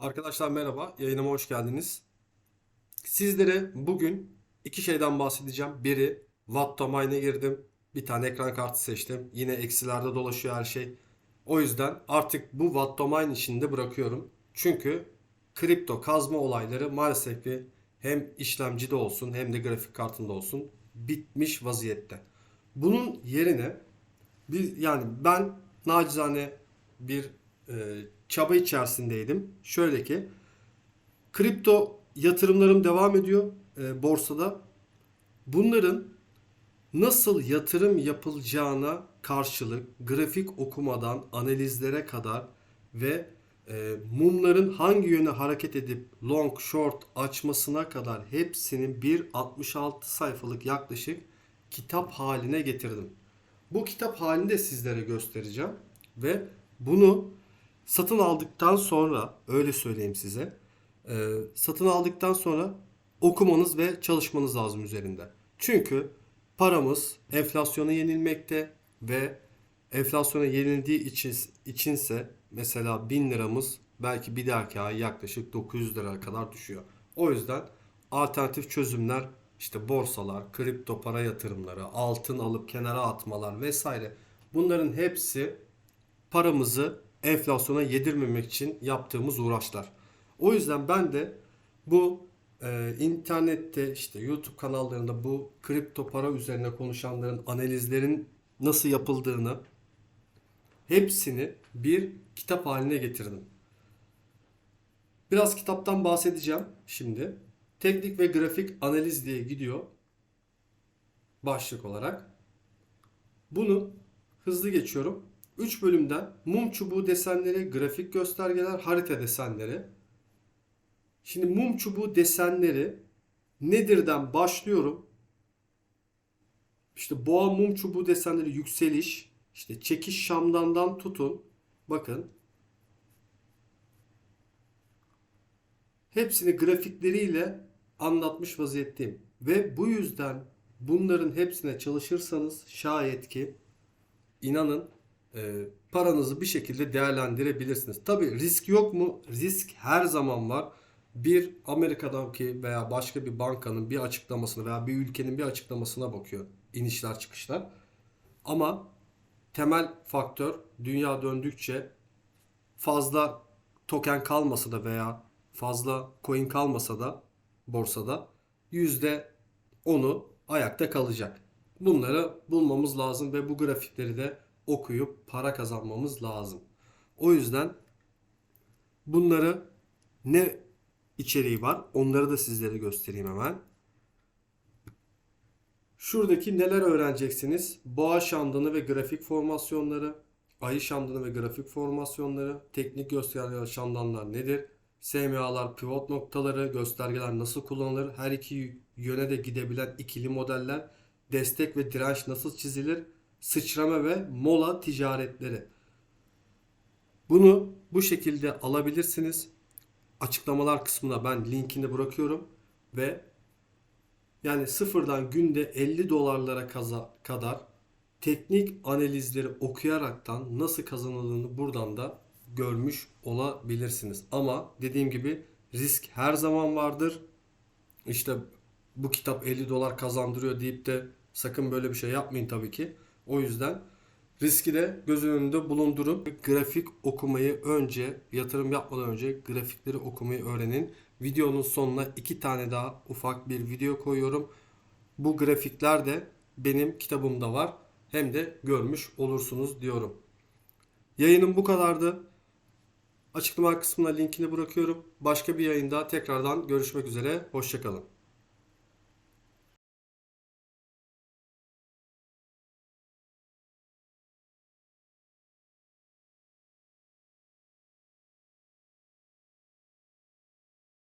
Arkadaşlar merhaba, yayınıma hoş geldiniz. Sizlere bugün iki şeyden bahsedeceğim. Biri, Watt girdim. Bir tane ekran kartı seçtim. Yine eksilerde dolaşıyor her şey. O yüzden artık bu Watt Domain işini de bırakıyorum. Çünkü kripto kazma olayları maalesef ki hem işlemcide olsun hem de grafik kartında olsun bitmiş vaziyette. Bunun yerine biz yani ben nacizane bir e, çaba içerisindeydim. Şöyle ki kripto yatırımlarım devam ediyor e, borsada. Bunların nasıl yatırım yapılacağına karşılık grafik okumadan analizlere kadar ve e, mumların hangi yöne hareket edip long short açmasına kadar hepsinin bir 66 sayfalık yaklaşık kitap haline getirdim. Bu kitap halinde sizlere göstereceğim ve bunu satın aldıktan sonra öyle söyleyeyim size e, satın aldıktan sonra okumanız ve çalışmanız lazım üzerinde. Çünkü paramız enflasyona yenilmekte ve enflasyona yenildiği için içinse mesela 1000 liramız belki bir dahaki ay yaklaşık 900 lira kadar düşüyor. O yüzden alternatif çözümler işte borsalar, kripto para yatırımları, altın alıp kenara atmalar vesaire bunların hepsi paramızı enflasyona yedirmemek için yaptığımız uğraşlar. O yüzden ben de bu e, internette işte YouTube kanallarında bu kripto para üzerine konuşanların analizlerin nasıl yapıldığını hepsini bir kitap haline getirdim. Biraz kitaptan bahsedeceğim şimdi. Teknik ve grafik analiz diye gidiyor başlık olarak. Bunu hızlı geçiyorum. 3 bölümden mum çubuğu desenleri, grafik göstergeler, harita desenleri. Şimdi mum çubuğu desenleri nedirden başlıyorum. İşte boğa mum çubuğu desenleri yükseliş, işte çekiş şamdandan tutun. Bakın. Hepsini grafikleriyle anlatmış vaziyetteyim. Ve bu yüzden bunların hepsine çalışırsanız şayet ki inanın e, paranızı bir şekilde değerlendirebilirsiniz. Tabi risk yok mu? Risk her zaman var. Bir Amerika'daki veya başka bir bankanın bir açıklamasına veya bir ülkenin bir açıklamasına bakıyor. inişler çıkışlar. Ama temel faktör dünya döndükçe fazla token kalmasa da veya fazla coin kalmasa da borsada yüzde onu ayakta kalacak. Bunları bulmamız lazım ve bu grafikleri de okuyup para kazanmamız lazım. O yüzden bunları ne içeriği var onları da sizlere göstereyim hemen. Şuradaki neler öğreneceksiniz? Boğa şamdanı ve grafik formasyonları, ayı şamdanı ve grafik formasyonları, teknik göstergeler şamdanlar nedir? SMA'lar, pivot noktaları, göstergeler nasıl kullanılır? Her iki yöne de gidebilen ikili modeller, destek ve direnç nasıl çizilir? Sıçrama ve mola ticaretleri. Bunu bu şekilde alabilirsiniz. Açıklamalar kısmına ben linkini bırakıyorum ve yani sıfırdan günde 50 dolarlara kadar teknik analizleri okuyaraktan nasıl kazanıldığını buradan da görmüş olabilirsiniz. Ama dediğim gibi risk her zaman vardır. İşte bu kitap 50 dolar kazandırıyor deyip de sakın böyle bir şey yapmayın tabii ki. O yüzden riski de göz önünde bulundurun. Grafik okumayı önce yatırım yapmadan önce grafikleri okumayı öğrenin. Videonun sonuna iki tane daha ufak bir video koyuyorum. Bu grafikler de benim kitabımda var. Hem de görmüş olursunuz diyorum. Yayınım bu kadardı. Açıklama kısmına linkini bırakıyorum. Başka bir yayında tekrardan görüşmek üzere. Hoşçakalın.